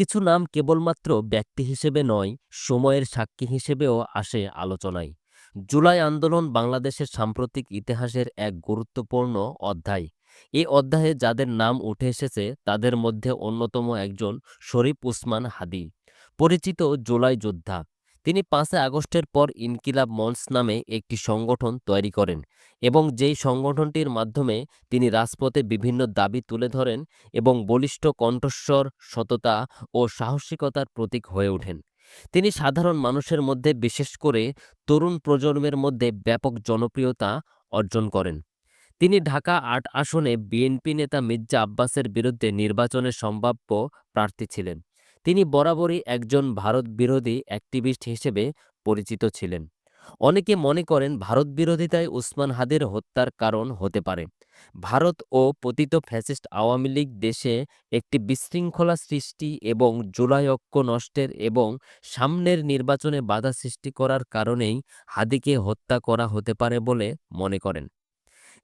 কিছু নাম কেবলমাত্র ব্যক্তি হিসেবে নয়, সময়ের সাক্ষী হিসেবেও আসে আলোচনায়। জুলাই আন্দোলন বাংলাদেশের সাম্প্রতিক ইতিহাসের এক গুরুত্বপূর্ণ অধ্যায়। এই অধ্যায়ে যাদের নাম উঠে এসেছে, তাদের মধ্যে অন্যতম একজন শরীফ উসমান হাদি, পরিচিত জুলাই যোদ্ধা। তিনি পাঁচই আগস্টের পর ইনকিলাব মঞ্চ নামে একটি সংগঠন তৈরি করেন এবং যেই সংগঠনটির মাধ্যমে তিনি রাজপথে বিভিন্ন দাবি তুলে ধরেন এবং বলিষ্ঠ কণ্ঠস্বর, সততা ও সাহসিকতার প্রতীক হয়ে ওঠেন। তিনি সাধারণ মানুষের মধ্যে, বিশেষ করে তরুণ প্রজন্মের মধ্যে, ব্যাপক জনপ্রিয়তা অর্জন করেন। তিনি ঢাকা আট আসনে বিএনপি নেতা মির্জা আব্বাসের বিরুদ্ধে নির্বাচনের সম্ভাব্য প্রার্থী ছিলেন। তিনি বরাবরই একজন ভারত বিরোধী অ্যাক্টিভিস্ট হিসেবে পরিচিত ছিলেন। অনেকে মনে করেন ভারত বিরোধিতায় উসমান হাদির হত্যার কারণ হতে পারে। ভারত ও পতিত ফ্যাসিস্ট আওয়ামী লীগ দেশে একটি বিশৃঙ্খলা সৃষ্টি এবং জুলাই ঐক্য নষ্টের এবং সামনের নির্বাচনে বাধা সৃষ্টি করার কারণেই হাদিকে হত্যা করা হতে পারে বলে মনে করেন।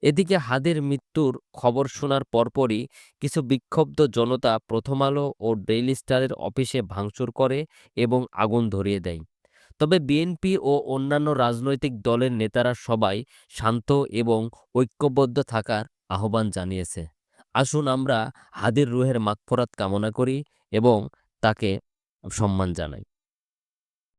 এদিকে হাদির মৃত্যুর খবর শোনার পরপরই কিছু বিক্ষুব্ধ জনতা প্রথম আলো ও ডেইলি স্টারের অফিসে ভাঙচুর করে এবং আগুন ধরিয়ে দেয়। তবে বিএনপি ও অন্যান্য রাজনৈতিক দলের নেতারা সবাই শান্ত এবং ঐক্যবদ্ধ থাকার আহ্বান জানিয়েছে। আসুন আমরা হাদির রুহের মাগফরাত কামনা করি এবং তাকে সম্মান জানাই।